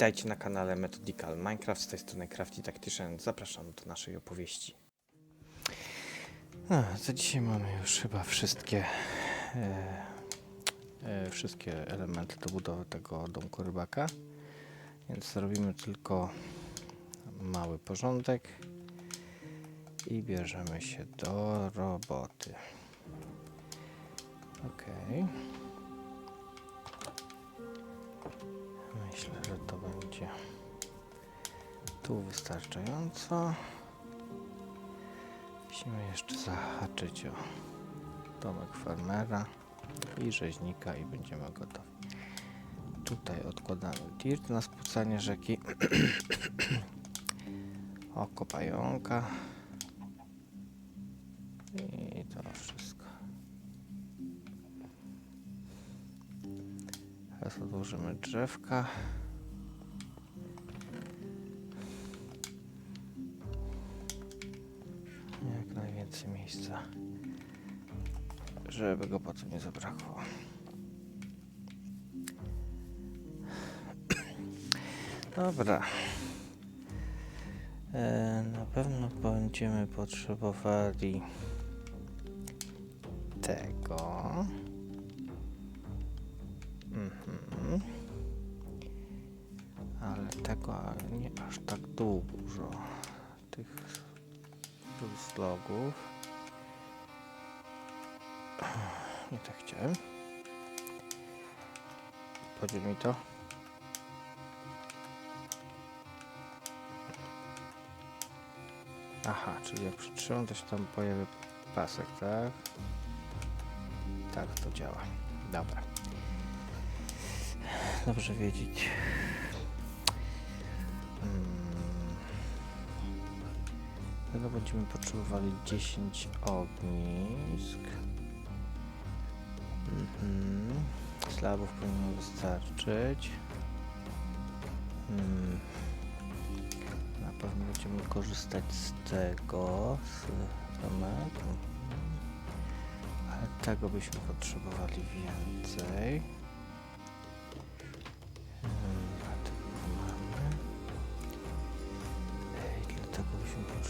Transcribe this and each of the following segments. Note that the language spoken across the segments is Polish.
Witajcie na kanale Methodical Minecraft, z tej strony Crafty Tactician. Zapraszam do naszej opowieści. No, za dzisiaj mamy już chyba wszystkie e, e, wszystkie elementy do budowy tego domku rybaka. Więc zrobimy tylko mały porządek i bierzemy się do roboty. Okej. Myślę, że to będzie tu wystarczająco. Musimy jeszcze zahaczyć o domek farmera i rzeźnika i będziemy gotowi. Tutaj odkładamy dirt na spłucanie rzeki. Oko pająka. I to wszystko. Teraz odłożymy drzewka. Jak najwięcej miejsca, żeby go potem nie zabrakło. Dobra. E, na pewno będziemy potrzebowali tego. Mhm. Ale tego nie aż tak dużo. Tych slogów. Nie tak chciałem. Podziel mi to. Aha, czyli jak przytrzymam, to się tam pojawi pasek, tak? Tak to działa. Dobra. Dobrze wiedzieć. Hmm. Tego będziemy potrzebowali 10 ognisk. Mhm. Slabów powinno wystarczyć. Hmm. Na pewno będziemy korzystać z tego, z domek. Mhm. Ale tego byśmy potrzebowali więcej.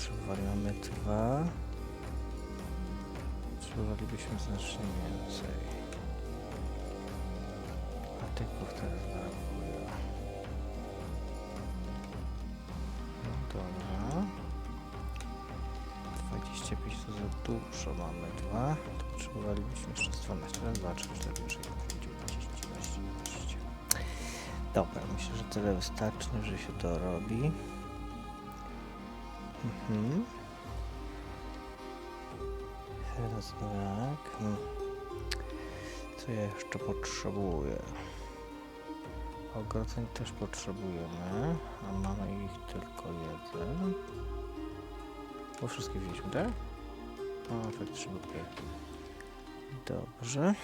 Potrzebowali, mamy dwa. Potrzebowalibyśmy znacznie więcej. A tyków teraz brakuje. No dobra. 25 to za dużo mamy dwa. To potrzebowalibyśmy jeszcze z 12. Raz, dwa, trzy, cztery, sześć, dziewięć, dziesięć, jedenaście. Dobra, myślę, że tyle wystarczy, że się to robi. Mhm. Teraz tak. Co ja jeszcze potrzebuję? Ogrodzeń też potrzebujemy, a mamy ich tylko jeden. Bo wszystkie wzięliśmy, tak? O, faktycznie okej. Dobrze.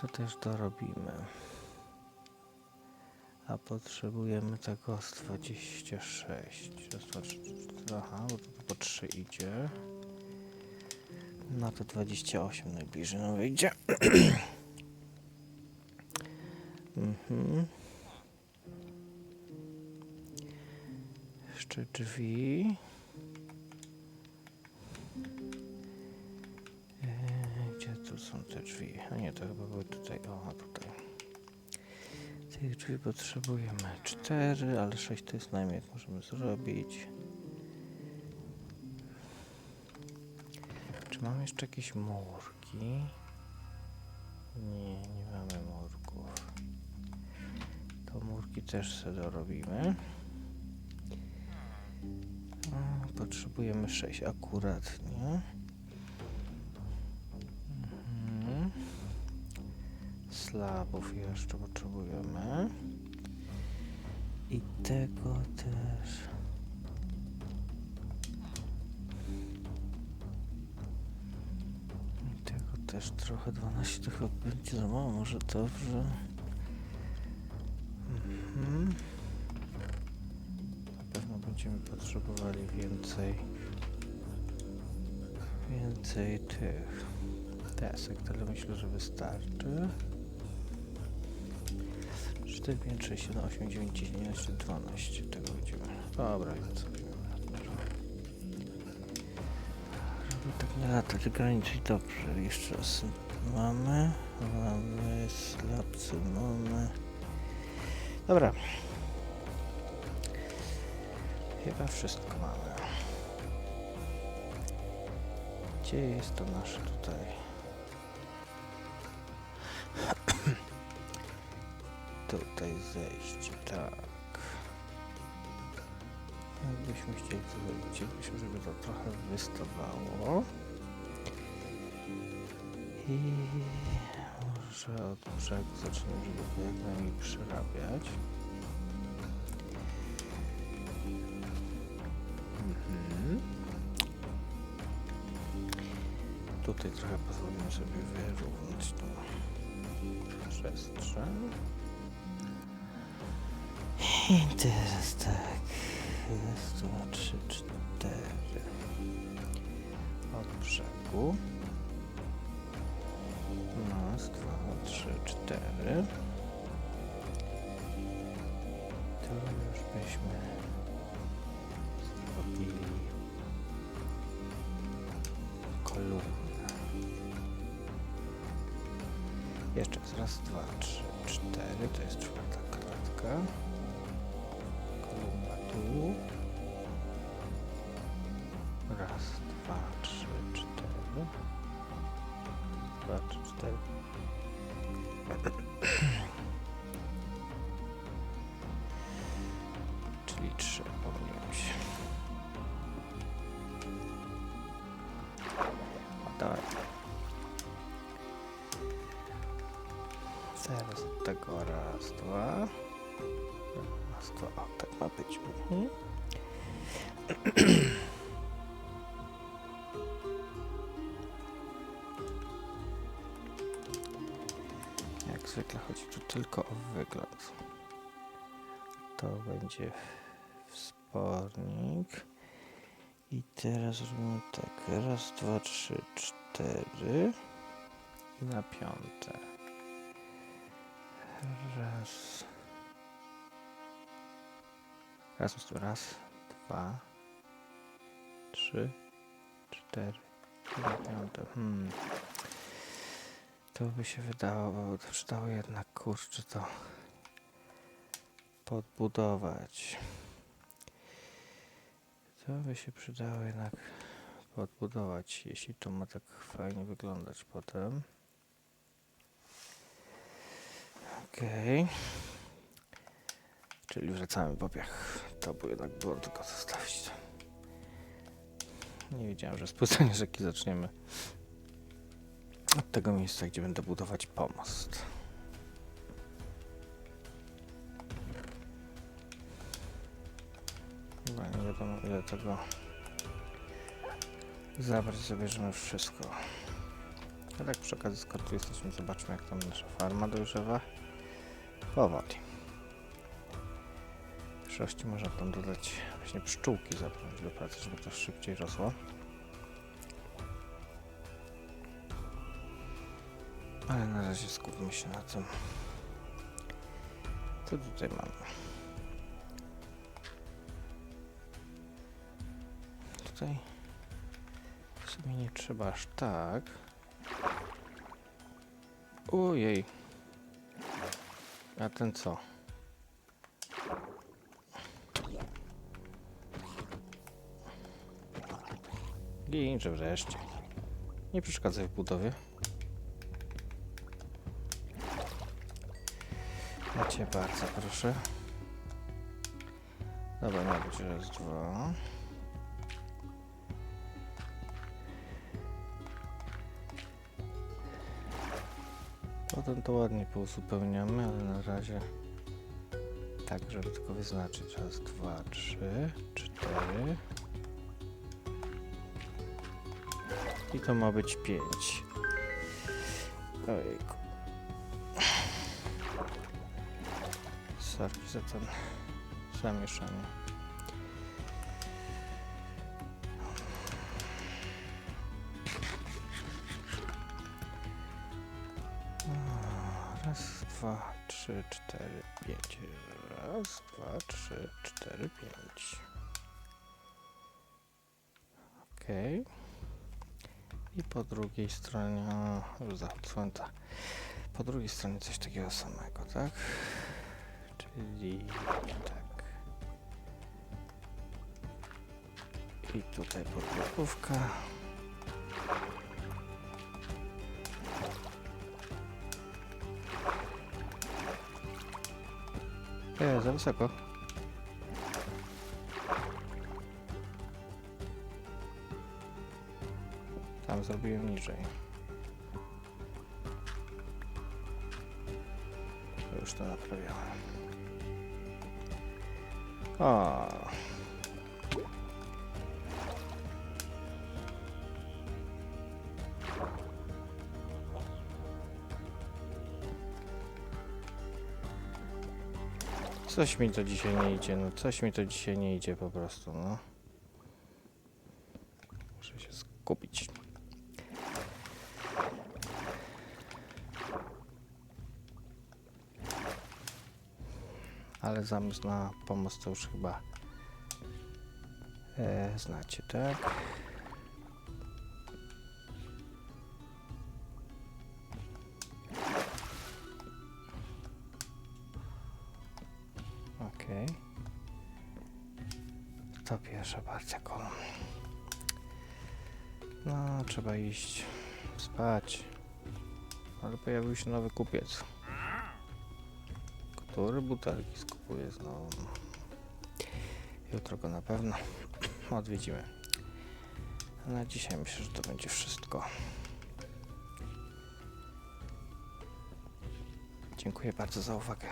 To też dorobimy. A potrzebujemy tego z 26. Raz. Aha, bo to po 3 idzie. No to 28 najbliżej nam wyjdzie. mhm. Jeszcze drzwi. Eee, Gdzie tu są te drzwi? A nie, to chyba były tutaj. O, tutaj. Tych drzwi potrzebujemy 4, ale 6 to jest najmniej, jak możemy zrobić. Czy mamy jeszcze jakieś murki? Nie, nie mamy murków. To murki też sobie dorobimy. Potrzebujemy 6 akurat, nie? Mhm. Slabów jeszcze potrzebujemy. Tego też. I tego też trochę 12 to chyba będzie za mało, może dobrze. Mhm. Na pewno będziemy potrzebowali więcej więcej tych desek, ale myślę, że wystarczy. 4, 5, 6, 7, 8, 9, 10, 11, 12. Tego widzimy. Dobra, więc robimy. Żeby tak nie latać graniczyć. Dobrze, jeszcze raz mamy. Mamy slapsy, mamy. Dobra. Chyba wszystko mamy. Gdzie jest to nasze tutaj? Tutaj zejść, tak. Jakbyśmy chcieli to zrobić, żeby to trochę wystawało. I może od brzegu zaczniemy, żeby to jak najmniej przerabiać. Mhm. Tutaj trochę pozwolimy sobie wyrównać tą przestrzeń. I teraz tak. Raz, dwa, trzy, cztery. Od brzegu. Raz, dwa, trzy, cztery. Tu już byśmy zrobili kolumnę. Jeszcze raz, dwa, trzy, cztery. To jest czwarta klatka. Tu. Raz, dwa, trzy, cztery. Dwa, trzy, cztery. Czyli trzy pomyliłem się. Dawaj. Teraz od tego raz, dwa. Raz, dwa. O, tak ma być. Mhm. Jak zwykle chodzi tu tylko o wygląd. To będzie wspornik. I teraz robimy tak. Raz, dwa, trzy, cztery. I na piąte. Raz. Raz, raz, dwa, trzy, cztery, piąte. Hmm. To by się wydało, to przydało jednak kurczę to podbudować. To by się przydało jednak podbudować, jeśli to ma tak fajnie wyglądać potem. Okej. Czyli wracamy po piach. To by jednak było tylko zostawić. Nie wiedziałem, że spłycenie rzeki zaczniemy od tego miejsca, gdzie będę budować pomost. Chyba nie wiadomo ile tego zabrać, zabierzemy wszystko. A tak przy okazji, skoro tu jesteśmy, zobaczmy jak tam nasza farma dojrzewa. Powoli. Można tam dodać właśnie pszczółki zapnąć do pracy, żeby to szybciej rosło. Ale na razie skupmy się na tym. Co tutaj mamy? Tutaj w sumie nie trzeba aż tak. Ojej. A ten co? Ginże wreszcie. Nie przeszkadzaj w budowie. Macie bardzo, proszę. Dobra, ma być raz, dwa. Potem to ładnie pouzupełniamy, ale na razie tak, żeby tylko wyznaczyć. Raz, dwa, trzy, cztery. I to ma być pięć. Ojejku. Sorki za ten zamieszanie. Raz, dwa, trzy, cztery, pięć. Raz, dwa, trzy, cztery, pięć. Okej. I po drugiej stronie, o, już zachód. Po drugiej stronie coś takiego samego, tak? Czyli tak. I tutaj podbudówka. E, za wysoko. Zrobiłem niżej. Już to naprawiałem. O. Coś mi to dzisiaj nie idzie, no coś mi to dzisiaj nie idzie po prostu, no. Muszę się skupić. Ale zamysł na pomoc to już chyba e, znacie, tak? Okej. To pierwsza partia kolumn. No, trzeba iść spać. Ale pojawił się nowy kupiec. Który butelki skupuje znowu? Jutro go na pewno odwiedzimy. Na dzisiaj myślę, że to będzie wszystko. Dziękuję bardzo za uwagę.